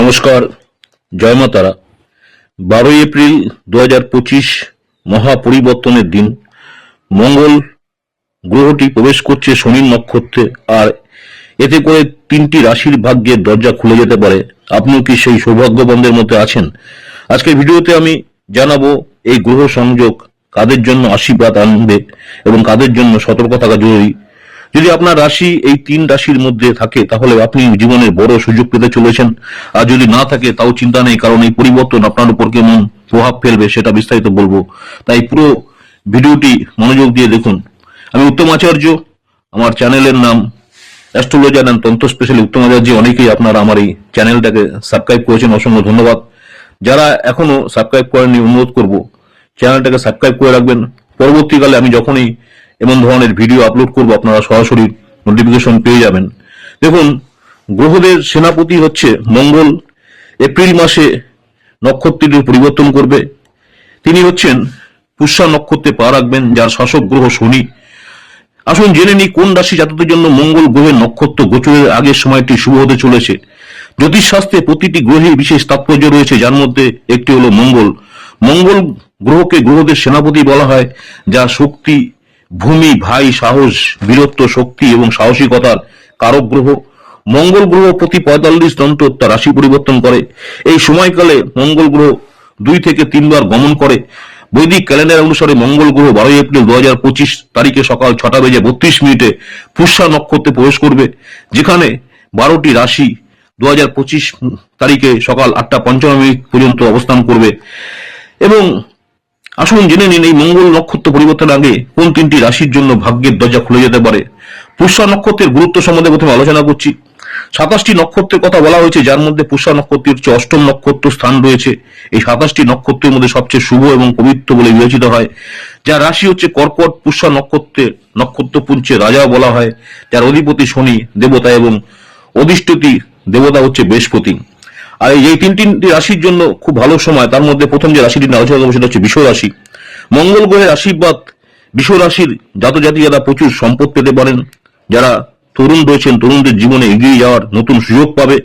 নমস্কার, জয় মা বারোই এপ্রিল দু হাজার পঁচিশ মহাপরিবর্তনের দিন। মঙ্গল গ্রহটি প্রবেশ করছে শনির নক্ষত্রে, আর এতে করে তিনটি রাশির ভাগ্যের দরজা খুলে যেতে পারে। আপনিও কি সেই সৌভাগ্যবন্ধের মধ্যে আছেন? আজকের ভিডিওতে আমি জানাব এই গ্রহ সংযোগ কাদের জন্য আশীর্বাদ আনবে এবং কাদের জন্য সতর্ক থাকা জরুরি। যদি আপনার রাশি এই তিন রাশির মধ্যে থাকে, তাহলে আপনি জীবনের বড় সুযোগ পেতে চলেছেন। আর যদি না থাকে, তাও চিন্তা নেই, কারণ এই পরিবর্তন আপনার উপর কেমন প্রভাব ফেলবে সেটা বিস্তারিত বলব। তাই পুরো ভিডিওটি মনোযোগ দিয়ে দেখুন। আমি উত্তম আচার্য, আমার চ্যানেলের নাম astrologer and Tantra specially Uttam Acharya, অনেকেই আপনারা আমার এই চ্যানেলটাকে সাবস্ক্রাইব করেছেন, অসংখ্য ধন্যবাদ। যারা এখনও সাবস্ক্রাইব করেননি, অনুরোধ করব, চ্যানেলটাকে সাবস্ক্রাইব করে রাখবেন। পরবর্তীকালে আমি যখনই এমন ধরনের ভিডিও আপলোড করব, আপনারা সরাসরি নোটিফিকেশন পেয়ে যাবেন। দেখুন, গ্রহদের সেনাপতি হচ্ছে মঙ্গল। এপ্রিল মাসে নক্ষত্রটির পরিবর্তন করবে। তিনি হচ্ছেন পুষ্যা নক্ষত্রে পা রাখবেন, যার শাসক গ্রহ শনি। আসুন জেনে নিই, কোন রাশি জাতকদের জন্য মঙ্গল গ্রহের নক্ষত্র গোচরের আগের সময়টি শুভ হতে চলেছে? জ্যোতিষশাস্ত্রে প্রতিটি গ্রহে বিশেষ তাৎপর্য রয়েছে, যার মধ্যে একটি হলো মঙ্গল। মঙ্গল গ্রহকে গ্রহদের সেনাপতি বলা হয় যা শক্তি ভূমি, ভাই, সাহস, বীরত্ব, শক্তি এবং সাহসিকতার কারক গ্রহ। মঙ্গল গ্রহ প্রতি পঁয়তাল্লিশ দন্ত তার রাশি পরিবর্তন করে। এই সময়কালে মঙ্গল গ্রহ দুই থেকে তিনবার গমন করে। বৈদিক ক্যালেন্ডার অনুসারে মঙ্গল গ্রহ বারোই এপ্রিল দু হাজার পঁচিশ তারিখে সকাল ছটা বেজে বত্রিশ মিনিটে পুষ্যা নক্ষত্রে প্রবেশ করবে, যেখানে বারোটি রাশি দু হাজার পঁচিশ তারিখে সকাল আটটা পঞ্চান্ন মিনিট পর্যন্ত অবস্থান করবে। এবং আসুন জেনে নিন এই মঙ্গল নক্ষত্র পরিবর্তনের আগে কোন তিনটি রাশির জন্য ভাগ্যের দরজা খুলে যেতে পারে। পুষ্যা নক্ষত্রের গুরুত্ব সম্বন্ধে প্রথমে আলোচনা করছি। সাতাশটি নক্ষত্রের কথা বলা হয়েছে, যার মধ্যে পুষ্যা নক্ষত্রের হচ্ছে অষ্টম নক্ষত্র স্থান রয়েছে। এই সাতাশটি নক্ষত্রের মধ্যে সবচেয়ে শুভ এবং পবিত্র বলে বিবেচিত হয়। যার রাশি হচ্ছে কর্কট, পুষ্যা নক্ষত্রের নক্ষত্রপুঞ্জে রাজা বলা হয়। যার অধিপতি শনি, দেবতা এবং অধিষ্ঠতি দেবতা হচ্ছে বৃহস্পতি। আর এই তিন তিনটি রাশির জন্য খুব ভালো সময়। তার মধ্যে প্রথম যে রাশিটি নিয়ে আলোচনা করব সেটা হচ্ছে বিশ্ব রাশি। মঙ্গল গ্রহের আশীর্বাদ বিশ্ব রাশির যারা প্রচুর সম্পদ পেতে পারেন। যারা তরুণ রয়েছেন, তরুণদের জীবনে এগিয়ে যাওয়ার নতুন সুযোগ পাবে।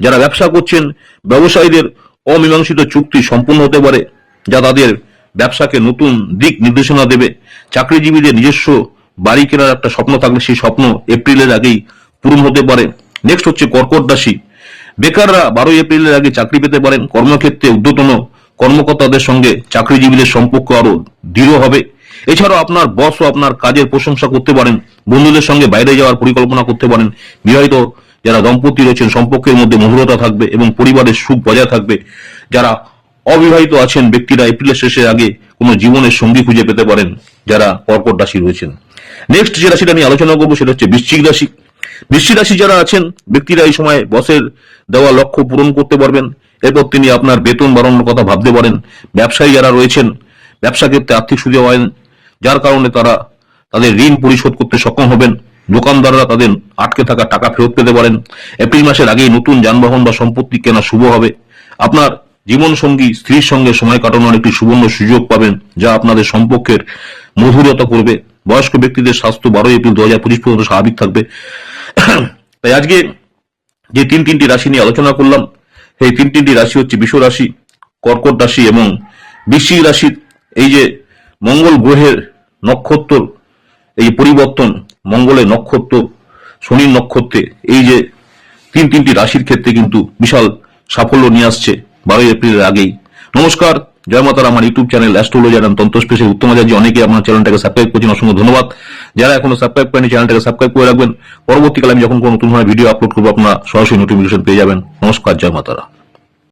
যারা ব্যবসা করছেন, ব্যবসায়ীদের অমীমাংসিত চুক্তি সম্পূর্ণ হতে পারে। যা তাদের ব্যবসাকে নতুন দিক নির্দেশনা দেবে। চাকরিজীবীদের নিজস্ব বাড়ি কেনার একটা স্বপ্ন থাকলে সেই স্বপ্ন এপ্রিলের আগেই পূরণ হতে পারে। নেক্সট হচ্ছে কর্কট রাশি। বেকাররা বারোই এপ্রিলের আগে চাকরি পেতে পারেন কর্মক্ষেত্রে উদ্যতন কর্মকর্তাদের সঙ্গে চাকরিজীবীদের সম্পর্ক আরও দৃঢ় হবে। এছাড়াও আপনার বসও আপনার কাজের প্রশংসা করতে পারেন, বন্ধুদের সঙ্গে বাইরে যাওয়ার পরিকল্পনা করতে পারেন। বিবাহিত যারা দম্পতি রয়েছেন, সম্পর্কের মধ্যে মধুরতা থাকবে এবং পরিবারের সুখ বজায় থাকবে। যারা অবিবাহিত আছেন, ব্যক্তিরা এপ্রিলের শেষের আগে কোনো জীবনের সঙ্গী খুঁজে পেতে পারেন, যারা কর্কট রাশি রয়েছেন। নেক্সট যে রাশিটা আমি আলোচনা করব সেটা হচ্ছে বৃশ্চিক রাশি। বৃশ্চিক রাশি যারা আছেন, ব্যক্তিরা এই সময় বসের দেওয়া লক্ষ্য পূরণ করতে পারবেন। এরপর তিনি আপনার বেতন বাড়ানোর কথা ভাবতে পারেন। ব্যবসায়ী যারা রয়েছেন, ব্যবসা ক্ষেত্রে আর্থিক সুযোগ পাবেন, যার কারণে তারা তাদের ঋণ পরিশোধ করতে সক্ষম হবেন। দোকানদাররা তাদের আটকে থাকা টাকা ফেরত পেতে পারেন। এপ্রিল মাসের আগেই নতুন যানবাহন বা সম্পত্তি কেনা শুভ হবে। আপনার জীবন সঙ্গী স্ত্রীর সঙ্গে সময় কাটানোর একটি সুবর্ণ সুযোগ পাবেন, যা আপনাদের সম্পর্কের মধুরতা করবে। বয়স্ক ব্যক্তিদের স্বাস্থ্য বারোই এপ্রিল দু হাজার পঁচিশ পর্যন্ত স্বাভাবিক থাকবে। তাই আজকে যে তিন তিনটি রাশি নিয়ে আলোচনা করলাম, সেই তিন তিনটি রাশি হচ্ছে বিশ্ব রাশি, কর্কট রাশি এবং বৃশ্চিক রাশির এই যে মঙ্গল গ্রহের নক্ষত্র, এই পরিবর্তন, মঙ্গলের নক্ষত্র, শনির নক্ষত্রে, এই যে তিন তিনটি রাশির ক্ষেত্রে কিন্তু বিশাল সাফল্য নিয়ে আসছে বারোই এপ্রিলের আগেই। নমস্কার জয় মাতার, আমার YouTube channel astrologer and Tantra special Uttam Acharya অনেকে আমার চ্যানেলটাকে সাবস্ক্রাইব করছেন, অসংখ্য ধন্যবাদ। যারা এখনও সাবস্ক্রাইব করেনি চ্যানেলটাকে সাবস্ক্রাইব করে রাখবেন। পরবর্তীকালে আমি যখন কোনো নতুন ভিডিও আপলোড করব, আপনারা সরাসরি নোটিফিকেশন পেয়ে যাবেন। নমস্কার, জয় মাতারা।